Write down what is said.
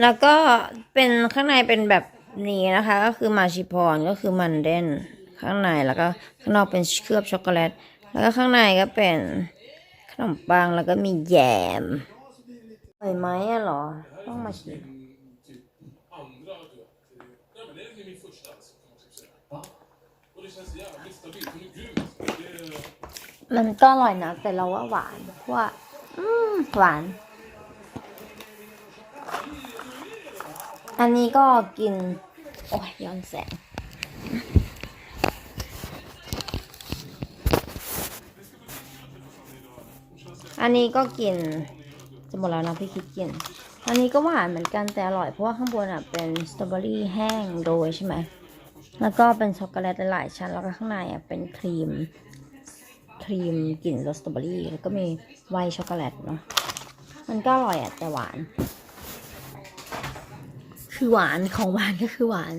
แล้วก็เป็นข้างในเป็นแบบนี้นะคะ ก็คือมาชิพอนก็คือมันเด่นข้างในแล้วก็ข้างนอกเป็นเคลือบช็อกโกแลต แล้วก็ข้างในก็เป็นขนมปังแล้วก็มีแยมอร่อยไหมอะหรอ ต้องมาชิมมันก็อร่อยนะ แต่เราว่าหวานเพราะว่า อืม หวาน อันนี้ก็กิน โอ้ยย้อนแสง อันนี้ก็กิน จะหมดแล้วนะพี่คิดกิน อันนี้ก็หวานเหมือนกันแต่อร่อยเพราะว่าข้างบนอะเป็นสตรอเบอรี่แห้งโรยใช่ไหม แล้วก็เป็นช็อกโกแลตหลายชั้น แล้วก็ข้างในอะเป็นครีม ครีมกลิ่นรสสตรอเบอรี่แล้วก็มีไวช็อกโกแลตเนาะ มันก็อร่อยอะแต่หวาน คือหวานของหวานก็คือหวาน